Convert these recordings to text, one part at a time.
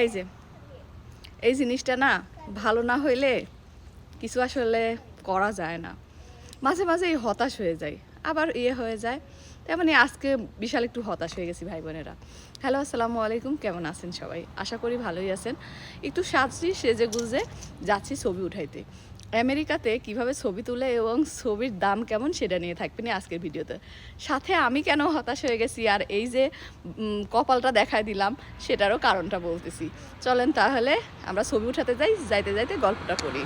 এই যে, এই জিনিসটা না ভালো না হইলে কিছু আসলে করা যায় না। মাঝে মাঝে এই হতাশ হয়ে যায় আবার ইয়ে হয়ে যায়। তেমনি আজকে বিশাল একটু হতাশ হয়ে গেছি ভাই বোনেরা হ্যালো, আসসালামু আলাইকুম, কেমন আছেন সবাই? আশা করি ভালোই আছেন। একটু সাজছি, সেজে গুজে যাচ্ছি ছবি উঠাইতে। আমেরিকাতে কীভাবে ছবি তুলে এবং ছবির দাম কেমন সেটা নিয়ে থাকবেন আজকের ভিডিওতে। সাথে আমি কেন হতাশ হয়ে গেছি আর এই যে কপালটা দেখায় দিলাম সেটারও কারণটা বলতেছি। চলেন তাহলে আমরা ছবি উঠাতে যাই, যাইতে যাইতে গল্পটা করি।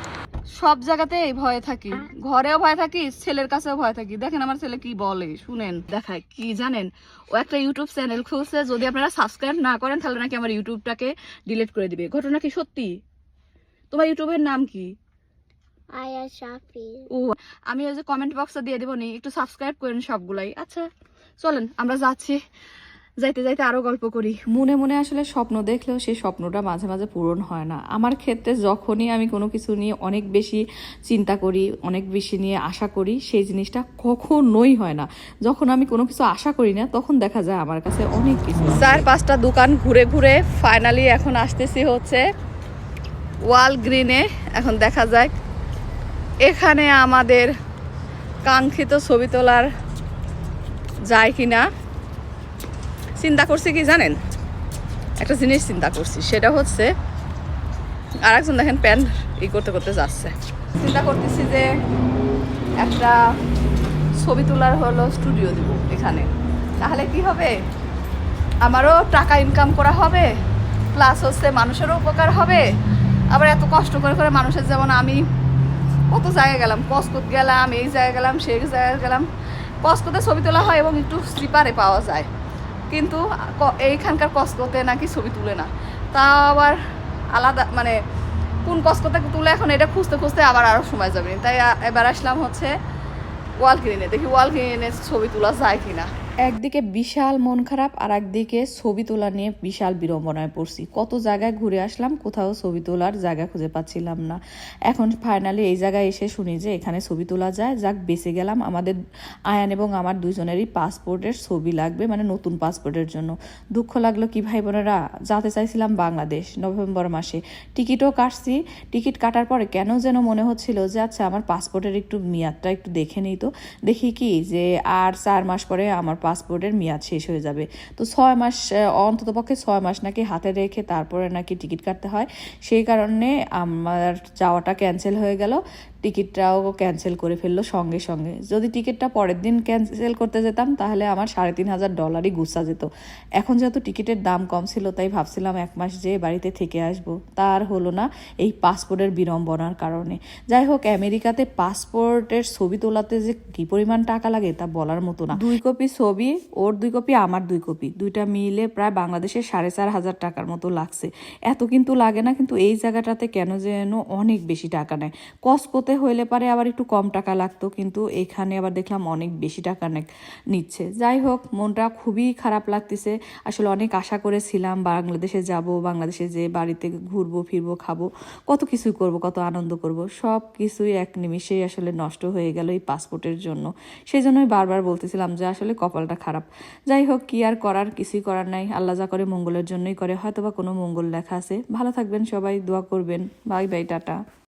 সব জায়গাতে এই ভয়ে থাকি। ঘরেও ভয় থাকি, ছেলের কাছেও ভয় থাকি। দেখেন আমার ছেলে কি বলে, শুনেন। দেখায়, কি জানেন? ও একটা ইউটিউব চ্যানেল খুলছে, যদি আপনারা সাবস্ক্রাইব না করেন তাহলে নাকি আমার ইউটিউবটাকে ডিলিট করে দিবে। ঘটনা কি সত্যি? তোমার ইউটিউবের নাম কি? আয়া শাফি। ও আমি ওই যে কমেন্ট বক্সে দিয়ে দেবো নি একটু সাবস্ক্রাইব করেন সবগুলাই। আচ্ছা চলেন আমরা যাচ্ছি। যাইতে যাইতে আরও গল্প করি। মনে মনে আসলে স্বপ্ন দেখলেও সেই স্বপ্নটা মাঝে মাঝে পূরণ হয় না। আমার ক্ষেত্রে যখনই আমি কোনো কিছু নিয়ে অনেক বেশি চিন্তা করি অনেক বেশি নিয়ে আশা করি সেই জিনিসটা কখনোই হয় না। যখন আমি কোনো কিছু আশা করি না তখন দেখা যায় আমার কাছে অনেক কিছু চার পাঁচটা দোকান ঘুরে ঘুরে ফাইনালি এখন আসতেছি হচ্ছে ওয়াল গ্রিনে এখন দেখা যাক এখানে আমাদের কাঙ্ক্ষিত ছবি তোলার যায় কি না চিন্তা করছি কি জানেন? একটা জিনিস চিন্তা করছি, সেটা হচ্ছে আর একজন দেখেন প্যান্ট ই করতে করতে যাচ্ছে। চিন্তা করতেছি যে একটা ছবি তোলার হলো স্টুডিও দিব এখানে। তাহলে কি হবে? আমারও টাকা ইনকাম করা হবে প্লাস হচ্ছে মানুষেরও উপকার হবে। আবার এত কষ্ট করে করে মানুষের যেমন আমি কত জায়গায় গেলাম? কসকোত গেলাম, এই জায়গায় গেলাম, সেই জায়গায় গেলাম। কসকোতে ছবি তোলা হয় এবং একটু স্লিপারে পাওয়া যায়। কিন্তু এইখানকার কসকোতে নাকি ছবি তুলে না। তা আবার আলাদা মানে কোন কসকোতে তুলে এখন এটা খুঁজতে খুঁজতে আবার আরও সময় যাবে। তাই এবার আসলাম হচ্ছে ওয়াল কিনে দেখি ওয়াল কিনে ছবি তোলা যায় কিনা। একদিকে বিশাল মন খারাপ আর একদিকে ছবি তোলা নিয়ে বিশাল বিড়ম্বনায় পড়ছি। কত জায়গায় ঘুরে আসলাম, কোথাও ছবি তোলার জায়গা খুঁজে পাচ্ছিলাম না। এখন ফাইনালি এই জায়গায় এসে শুনি যে এখানে ছবি তোলা যায়। যাক, বেঁচে গেলাম। আমাদের আয়ান এবং আমার দুজনেরই পাসপোর্টের ছবি লাগবে মানে নতুন পাসপোর্টের জন্য। দুঃখ লাগল কি ভাই বোনেরা? যেতে চাইছিলাম বাংলাদেশ, নভেম্বর মাসে। টিকিটও কাটছি। টিকিট কাটার পরে কেন যেন মনে হচ্ছিল যে আচ্ছা আমার পাসপোর্টের একটু মেয়াদটা একটু দেখে নিই তো। দেখি কি যে, আর চার মাস পরে আমার পাসপোর্টের মেয়াদ শেষ হয়ে যাবে। তো ছয় মাস অন্তত পক্ষে ছয় মাস নাকি হাতে রেখে তারপরে নাকি টিকিট কাটতে হয়। সেই কারণে আমার যাওয়াটা ক্যান্সেল হয়ে গেল। টিকিটটাও ক্যান্সেল করে ফেলল সঙ্গে সঙ্গে। যদি টিকিটটা পরের দিন ক্যান্সেল করতে যেতাম, তাহলে আমার সাড়ে তিন হাজার ডলারই গুছা যেত। এখন যেহেতু টিকিটের দাম কম ছিল, তাই ভাবছিলাম এক মাস যেয়ে বাড়িতে থেকে আসব। তার হলো না, এই পাসপোর্টের বিড়ম্বনার কারণে। যাই হোক, আমেরিকাতে পাসপোর্টের ছবি তোলাতে যে কি পরিমাণ টাকা লাগে, তা বলার মতো না। দুই কপি ছবি, ওর দুই কপি, আমার দুই কপি। দুইটা মিলে প্রায় বাংলাদেশে সাড়ে চার হাজার টাকার মতো লাগছে। এত কিন্তু লাগে না, কিন্তু এই জায়গাটাতে কেন যেন অনেক বেশি টাকা নেয়। কসকোতে হইলে পারে আবার একটু কম টাকা লাগতো, কিন্তু এখানে আবার দেখলাম অনেক বেশি টাকা নিচ্ছে। যাই হোক, মনটা খুবই খারাপ লাগতেছে। আসলে অনেক আশা করেছিলাম বাংলাদেশে যাব, বাংলাদেশে যে বাড়িতে ঘুরবো, ফিরবো, খাব, কত কিছুই করব, কত আনন্দ করব, সব কিছুই এক নিমিষেই আসলে নষ্ট হয়ে গেল এই পাসপোর্টের জন্য। সেই জন্যই বারবার বলতেছিলাম যে আসলে কপালটা খারাপ। যাই হোক, কি আর করার, কিছুই করার নাই। আল্লাহ যা করে মঙ্গলের জন্যই করে, হয়তোবা কোনো মঙ্গল লেখা আছে। ভালো থাকবেন সবাই, দোয়া করবেন। Bye bye, tata.